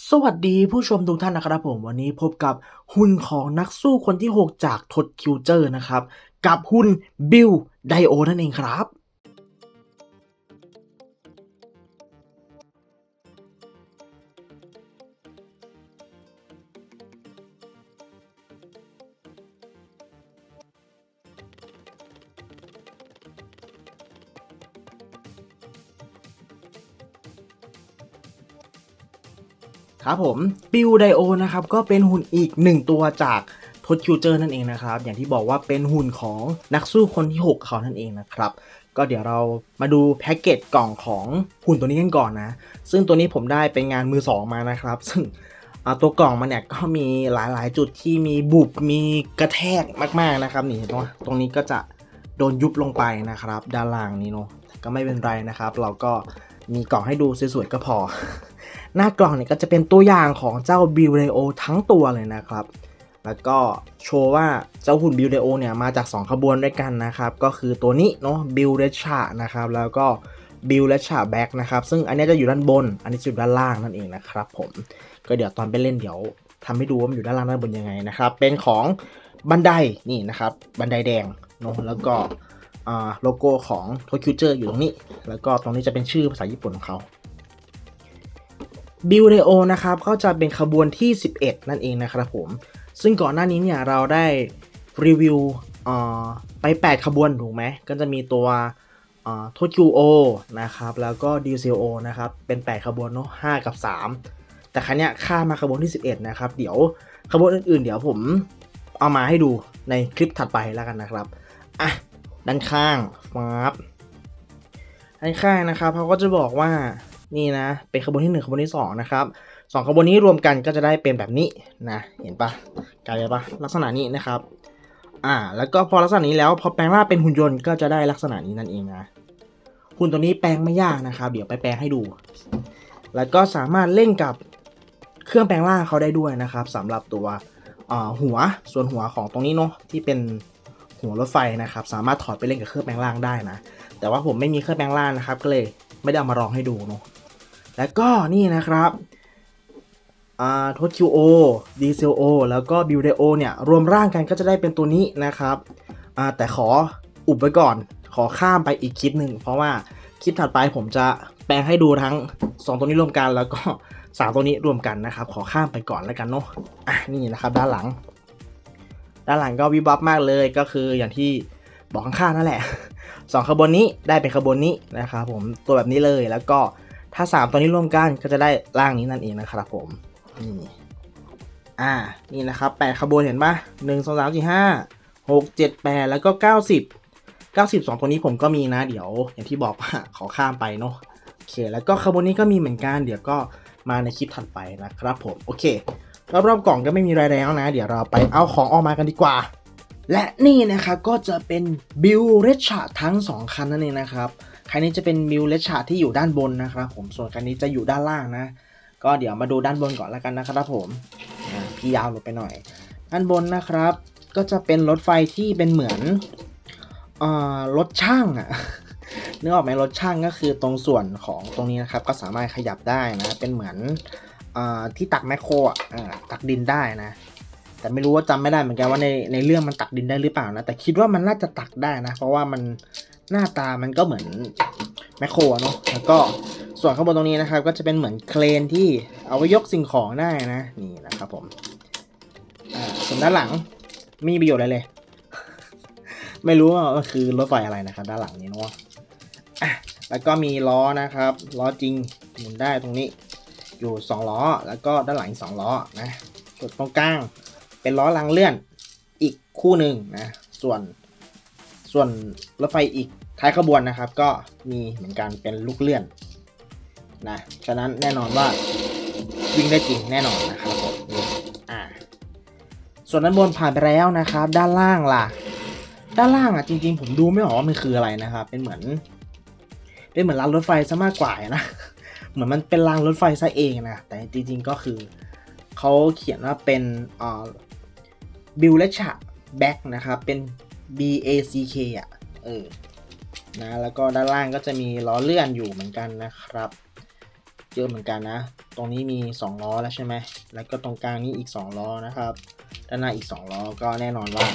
สวัสดีผู้ชมทุกท่านนะครับผมวันนี้พบกับหุ่นของนักสู้คนที่ 6 จากทดคิวเจอร์นะครับ กับหุ่นบิลไดโอนั่นเองครับ ครับผมบิลไดโอนะครับก็เป็นหุ่นอีกหนึ่งตัวจากทดคิวเจอร์นั่นเองนะครับ อย่างที่บอกว่าเป็นหุ่นของนักสู้คนที่ 6 เขานั่นเองนะครับ ก็เดี๋ยวเรามาดูแพ็กเกจกล่องของหุ่นตัวนี้กันก่อนนะ ซึ่งตัวนี้ผมได้เป็นงานมือสองมานะครับ ซึ่งอ่าตัวกล่องมันเนี่ยก็มีหลายๆ จุดที่มีบุบมีกระแทกมากๆนะครับนี่เห็นไหมตรงนี้ก็จะโดนยุบลงไปนะครับ ด้านล่างนี้เนาะก็ไม่เป็นไรนะครับ เราก็มีกล่องให้ดูสวยๆก็พอ หน้ากล่องเนี่ยก็จะเป็นตัวอย่างของเจ้าบิลเ o โอทั้งตัวเลยนะครับ แล้วก็โชว์ว่าเจ้าหุ่นบิลเ o โอเนี่ยมาจาก 2 ขบวนด้วยกันนะครับ ก็คือตัวนี้เนาะบิลเ e ชานะครับ แล้วก็บิลเ e ชาแบ็กนะครับ ซึ่งอันนี้จะอยู่ด้านบน อันนี้จะอยู่ด้านล่างนั่นเองนะครับผม ก็เดี๋ยวตอนไปเล่นเดี๋ยวทำให้ดูว่ามันอยู่ด้านล่างด้านบนยังไงนะครับ เป็นของบันไดนี่นะครับ บันไดแดงเนาะแล้วก็โลโก้ของโทคิวเจอร์อยู่ตรงนี้ แล้วก็ตรงนี้จะเป็นชื่อภาษาญี่ปุ่นของเขา บิลเ e โอนะครับก็จะเป็นขบวนที่ 11 นั่นเองนะครับผม ซึ่งก่อนหน้านี้เนี่ยเราได้รีวิวอ่าไป 8 ขบวนถูกไหม ก็จะมีตัวโทคิวโอนะครับ แล้วก็ดีซ o นะครับ เป็น 8 ขบวนเนาะ5กับ 3 แต่ครั้งเนี้ยข้ามมาขบวนที่ 11 นะครับ เดี๋ยวขบวนอื่นๆ เดี๋ยวผมเอามาให้ดูในคลิปถัดไปแล้วกันนะครับ อะ ด้านข้างฟับด้านข้างนะครับเขาก็จะบอกว่า นี่นะ เป็นขบวนที่ 1ขบวนที่ 2 นะครับสองขบวนนี้รวมกันก็จะได้เป็นแบบนี้นะ เห็นปะกลายเป็นปะลักษณะนี้นะครับ อ่า แล้วก็พอลักษณะนี้แล้วพอแปลงร่างเป็นหุ่นยนต์ก็จะได้ลักษณะนี้นั่นเองนะหุ่นตัวนี้แปลงไม่ยากนะครับ เดี๋ยวไปแปลงให้ดู แล้วก็สามารถเล่นกับเครื่องแปลงร่างเขาได้ด้วยนะครับสำหรับตัวหัวส่วนหัวของตรงนี้เนาะที่เป็นหัวรถไฟนะครับ สามารถถอดไปเล่นกับเครื่องแปลงร่างได้นะ แต่ว่าผมไม่มีเครื่องแปลงร่างนะครับ ก็เลยไม่ได้เอามาลองให้ดูเนาะ แล้วก็นี่นะครับอ่าทดคิวโอดีเซลโอแล้วก็บิวเดโอเนี่ยรวมร่างกันก็จะได้เป็นตัวนี้นะครับอ่าแต่ขออุบไว้ก่อน ขอข้ามไปอีกคลิปหนึ่ง เพราะว่าคลิปถัดไปผมจะแปลงให้ดูทั้ง 2 ตัวนี้รวมกันแล้วก็ 3 ตัวนี้รวมกันนะครับ ขอข้ามไปก่อนแล้วกันเนาะอะนี่นะครับด้านหลัง ด้านหลังก็วิบวับมากเลยก็คืออย่างที่บอกข้างๆนั่นแหละสองขบวนนี้ได้เป็นขบวนนี้นะครับผมตัวแบบนี้เลยแล้วก็ ถ้า 3 ตัวนี้ร่วมกันก็จะได้ร่างนี้นั่นเองนะครับผมนี่อ่านี่นะครับ8ขบวนเห็นปะหนึ่งสองสามสี่ห้าหกเจ็ดแปดแล้วก็เก้าสิบเก้าสิบสองตัวนี้ผมก็มีนะ เดี๋ยวอย่างที่บอกว่าขอข้ามไปเนาะโอเค แล้วก็ขบวนนี้ก็มีเหมือนกัน เดี๋ยวก็มาในคลิปถัดไปนะครับผม โอเครอบๆกล่องก็ไม่มีอะไรแล้วนะ เดี๋ยวเราไปเอาของออกมากันดีกว่า และนี่นะครับก็จะเป็นบิลเรชาทั้ง 2 คันนั่นเองนะครับคันนี้จะเป็นบิลเรชาที่อยู่ด้านบนนะครับผมส่วนคันนี้จะอยู่ด้านล่างนะ ก็เดี๋ยวมาดูด้านบนก่อนแล้วกันนะครับผมพี่ยาวลงไปหน่อย ด้านบนนะครับ ก็จะเป็นรถไฟที่เป็นเหมือนรถช่างอะนึกออกไหมรถช่างก็คือตรงส่วนของตรงนี้นะครับ ก็สามารถขยับได้นะ เป็นเหมือนอที่ตักแมคโครอะตักดินได้นะ แต่ไม่รู้ว่าจำไม่ได้เหมือนกันว่าในในเรื่องมันตักดินได้หรือเปล่านะ แต่คิดว่ามันน่าจะตักได้นะ เพราะว่ามันหน้าตามันก็เหมือนแมคโครเนาะแล้วก็ส่วนข้างบนตรงนี้นะครับ ก็จะเป็นเหมือนเครนที่เอาไว้ยกสิ่งของได้นะ นี่นะครับผมอ่าส่วนด้านหลังไม่มีประโยชน์อะไรเลย ไม่รู้ว่ามันคือรถไฟอะไรนะครับ ด้านหลังนี้เนาะอะแล้วก็มีล้อนะครับล้อจริงหมุนได้ตรงนี้อยู่สองล้อ แล้วก็ด้านหลังอีกสองล้อนะส่วนตรงกลาง เป็นล้อรางเลื่อนอีกคู่หนึ่งนะ ส่วนส่วนรถไฟอีกท้ายขบวนนะครับ ก็มีเหมือนกันเป็นลูกเลื่อนนะฉะนั้นแน่นอนว่าวิ่งได้จริงแน่นอนนะครับผมอ่าส่วนด้านบนผ่านไปแล้วนะครับ ด้านล่างล่ะ ด้านล่างอะจริง ๆ ผมดูไม่ออกว่ามันคืออะไรนะครับ เป็นเหมือน เป็นเหมือนรางรถไฟซะมากกว่านะเหมือนมันเป็นรางรถไฟซะเองนะแต่จริงๆก็คือเขาเขียนว่าเป็นอ่า บิลเลชะแบ็กนะครับ เป็น B A C K อะ เออ นะ แล้วก็ด้านล่างก็จะมีล้อเลื่อนอยู่เหมือนกันนะครับ เยอะเหมือนกันนะ ตรงนี้มี 2 ล้อแล้วใช่ไหม แล้วก็ตรงกลางนี้อีก 2 ล้อนะครับ ด้านหน้าอีก 2 ล้อก็แน่นอนว่า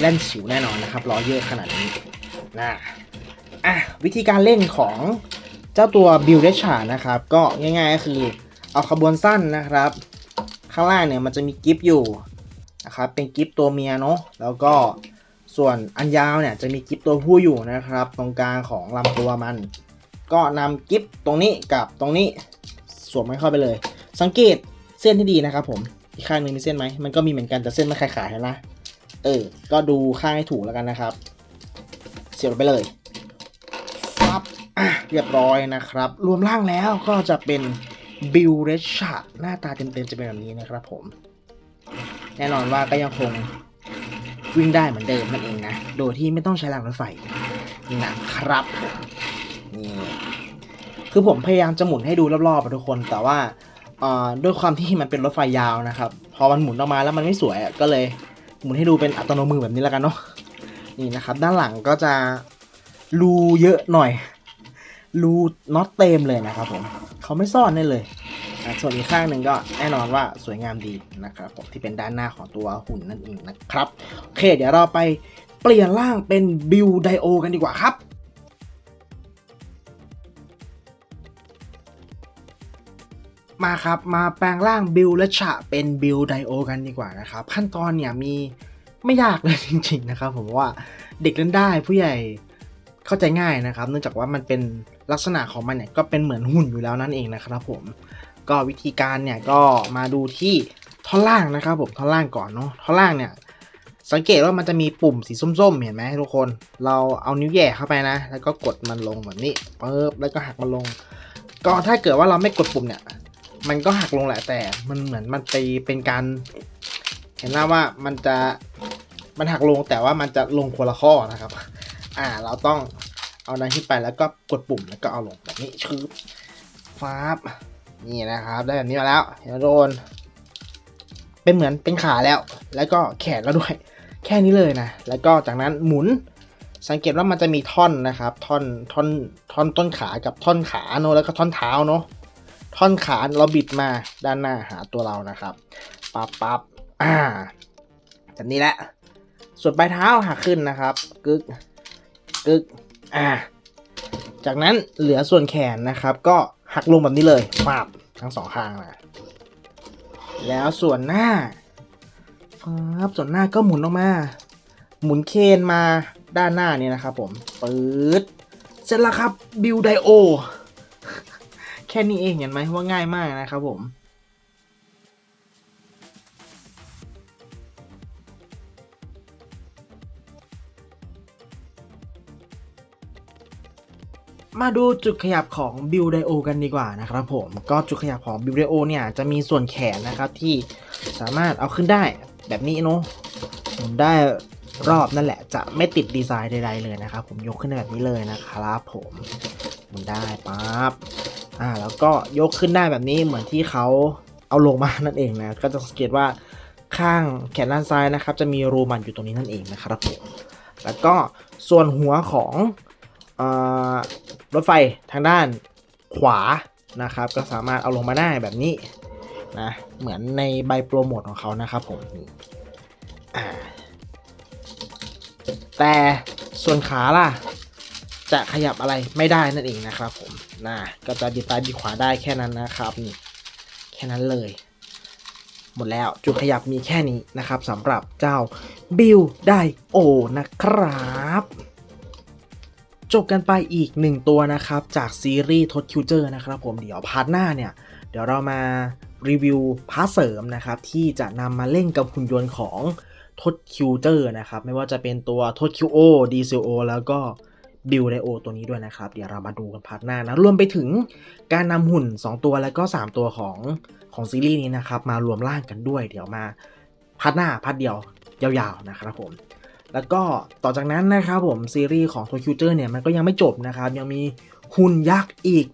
เล่นฉิวแน่นอนนะครับ ล้อเยอะขนาดนี้ นะ อะ วิธีการเล่นของเจ้าตัว b u i l d ชานะครับ ก็ง่ายๆก็คือเอาขบวนสั้นนะครับ ข้างล่างเนี่ยมันจะมีกิฟต์อยู่ นะครับเป็นกิฟต์ตัวเมียเนาะแล้วก็ส่วนอันยาวเนี่ยจะมีกิฟต์ตัวผู้อยู่นะครับ ตรงกลางของลำตัวมัน ก็นำกิฟต์ตรงนี้กับตรงนี้สวมมันเข้าไปเลย สังเกตเส้นที่ดีนะครับผมอีกข้างนึงมีเส้นไหมมันก็มีเหมือนกันแต่เส้นไม่ขาดขาดนะเออ ก็ดูข้างให้ถูกแล้วกันนะครับ เสียบไปเลยฟับอะเรียบร้อยนะครับ รวมร่างแล้วก็จะเป็นบิลเรชชาหน้าตาเต็มๆจะเป็นแบบนี้นะครับผม แน่นอนว่าก็ยังคงวิ่งได้เหมือนเดิมนั่นเองนะ โดยที่ไม่ต้องใช้รางรถไฟนะครับผมนี่คือผมพยายามจะหมุนให้ดูรอบๆทุกคน แต่ว่าด้วยความที่มันเป็นรถไฟยาวนะครับ พอมันหมุนออกมาแล้วมันไม่สวยก็เลยหมุนให้ดูเป็นอัตโนมือแบบนี้แล้วกันเนาะนี่นะครับ ด้านหลังก็จะรูเยอะหน่อยรูน็อตเต็มเลยนะครับผมเขาไม่ซ่อนได้เลย อะส่วนอีกข้างหนึ่งก็แน่นอนว่าสวยงามดีนะครับผมที่เป็นด้านหน้าของตัวหุ่นนั่นเองนะครับโอเค เดี๋ยวเราไปเปลี่ยนร่างเป็นบิวไดโอกันดีกว่าครับมาครับ มาแปลงร่างบิลและฉะเป็นบิลไดโอกันดีกว่านะครับ ขั้นตอนเนี่ยมีไม่ยากเลยจริงๆนะครับ ผมว่าเด็กเล่นได้ผู้ใหญ่เข้าใจง่ายนะครับ เนื่องจากว่ามันเป็นลักษณะของมันเนี่ยก็เป็นเหมือนหุ่นอยู่แล้วนั่นเองนะครับผม ก็วิธีการเนี่ยก็มาดูที่ท่อนล่างนะครับผมท่อนล่างก่อนเนาะท่อนล่างเนี่ยสังเกตว่ามันจะมีปุ่มสีส้มๆ เห็นไหมทุกคน เราเอานิ้วแย่เข้าไปนะ แล้วก็กดมันลงแบบนี้ปึ๊บแล้วก็หักมันลง ก็ถ้าเกิดว่าเราไม่กดปุ่มเนี่ย มันก็หักลงแหละแต่มันเหมือนมันไปเป็นการ เห็นหน้าว่ามันจะมันหักลงแต่ว่ามันจะลงคนละข้อนะครับ อ่าเราต้องเอาดันขึ้นไปแล้วก็กดปุ่มแล้วก็เอาลงแบบนี้ชืบฟ้าบ นี่นะครับ ได้แบบนี้มาแล้วเห็นโดน เป็นเหมือนเป็นขาแล้ว แล้วก็แขนแล้วด้วย แค่นี้เลยนะ แล้วก็จากนั้นหมุน สังเกตว่ามันจะมีท่อนนะครับ ท่อน ท่อน ท่อนต้นขากับท่อนขาเนอะแล้วก็ท่อนเท้าเนอะท่อนขาเราบิดมาด้านหน้าหาตัวเรานะครับปับปับอ่าแบบนี้แหละ ส่วนปลายเท้าหักขึ้นนะครับ กึก กึก อ่า จากนั้นเหลือส่วนแขนนะครับ ก็ หักลงแบบนี้เลยปับทั้งสองข้างนะแล้วส่วนหน้าครับส่วนหน้าก็หมุนออกมา หมุนเคนมาด้านหน้านี่นะครับผมปื๊ดเสร็จแล้วครับบิวไดโอแค่นี้เองเห็นไหมว่าง่ายมากนะครับผม มาดูจุดขยับของบิวไดโอกันดีกว่านะครับผมก็จุดขยับของบิวไดโอเนี่ยจะมีส่วนแขนนะครับที่สามารถเอาขึ้นได้แบบนี้เนาะหมุนได้รอบนั่นแหละจะไม่ติดดีไซน์ใดๆเลยนะครับผมยกขึ้นได้แบบนี้เลยนะครับผมหมุนได้ปั๊บอ่าแล้วก็ยกขึ้นได้แบบนี้เหมือนที่เขาเอาลงมานั่นเองนะก็จะสังเกตว่าข้างแขนด้านซ้ายนะครับ จะมีรูมันอยู่ตรงนี้นั่นเองนะครับผมแล้วก็ส่วนหัวของอ่า รถไฟทางด้านขวานะครับ ก็สามารถเอาลงมาได้แบบนี้นะเหมือนในใบโปรโมทของเขานะครับผมแต่ส่วนขาล่ะ จะขยับอะไรไม่ได้นั่นเองนะครับผมนะก็จะดีซ้ายดีขวาได้แค่นั้นนะครับนี่แค่นั้นเลย หมดแล้วจุดขยับมีแค่นี้นะครับสำหรับเจ้าบิลไดโอนะครับ จบกันไปอีกหนึ่งตัวนะครับ จากซีรีส์ทดคิวเจอร์นะครับผมเดี๋ยวพาร์ทหน้าเนี่ย เดี๋ยวเรามารีวิวพาร์ทเสริมนะครับ ที่จะนำมาเล่นกับหุ่นยนต์ของทดคิวเจอร์นะครับ ไม่ว่าจะเป็นตัวทดคิวโอดีซโอแล้วก็บิลไดโอตัวนี้ด้วยนะครับ เดี๋ยวเรามาดูกันพาร์ทหน้านะรวมไปถึงการนำหุ่น 2 ตัวแล้วก็ 3 ตัวของของซีรีส์นี้นะครับ มารวมร่างกันด้วย เดี๋ยวมาพาร์ทหน้าพาร์ทเดียวยาวๆนะครับผม แล้วก็ต่อจากนั้นนะครับผมซีรีส์ของโทคิวเจอร์เนี่ยมันก็ยังไม่จบนะครับ ยังมีหุ่นยักษ์อีก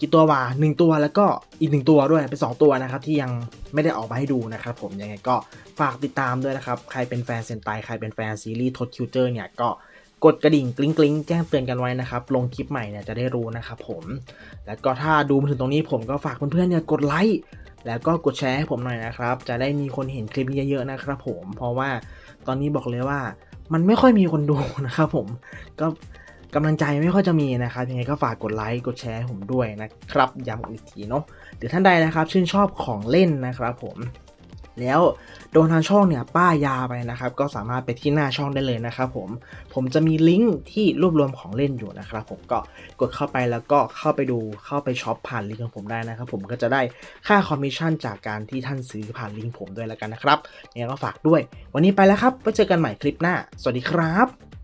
กี่ตัววะหนึ่งตัวแล้วก็อีกหนึ่งตัวด้วยเป็นสองตัวนะครับ ที่ยังไม่ได้ออกมาให้ดูนะครับผมยังไงก็ฝากติดตามด้วยนะครับ ใครเป็นแฟนเซนไตใครเป็นแฟนซีรีส์ทดคิวเจอร์เนี่ยก็กดกระดิ่งกริ๊งกริ๊งแจ้งเตือนกันไว้นะครับ ลงคลิปใหม่เนี่ยจะได้รู้นะครับผม แล้วก็ถ้าดูมาถึงตรงนี้ผมก็ฝากเพื่อนๆเนี่ยกดไลค์แล้วก็กดแชร์ให้ผมหน่อยนะครับ จะได้มีคนเห็นคลิปนี้เยอะๆนะครับผมเพราะว่าตอนนี้บอกเลยว่า มันไม่ค่อยมีคนดูนะครับผมก็กำลังใจไม่ค่อยจะมีนะครับ ยังไงก็ฝากกดไลค์กดแชร์ผมด้วยนะครับย้ำอีกทีเนาะหรือท่านใดนะครับ ชื่นชอบของเล่นนะครับผม แล้วโดนทางช่องเนี่ยป้ายยาไปนะครับ ก็สามารถไปที่หน้าช่องได้เลยนะครับผม ผมจะมีลิงก์ที่รวบรวมของเล่นอยู่นะครับ ผมก็กดเข้าไปแล้วก็เข้าไปดูเข้าไปช็อปผ่านลิงก์ของผมได้นะครับ ผมก็จะได้ค่าคอมมิชชั่นจากการที่ท่านซื้อผ่านลิงก์ผมด้วยแล้วกันนะครับเนี่ยก็ฝากด้วย วันนี้ไปแล้วครับไว้เจอกันใหม่คลิปหน้า สวัสดีครับ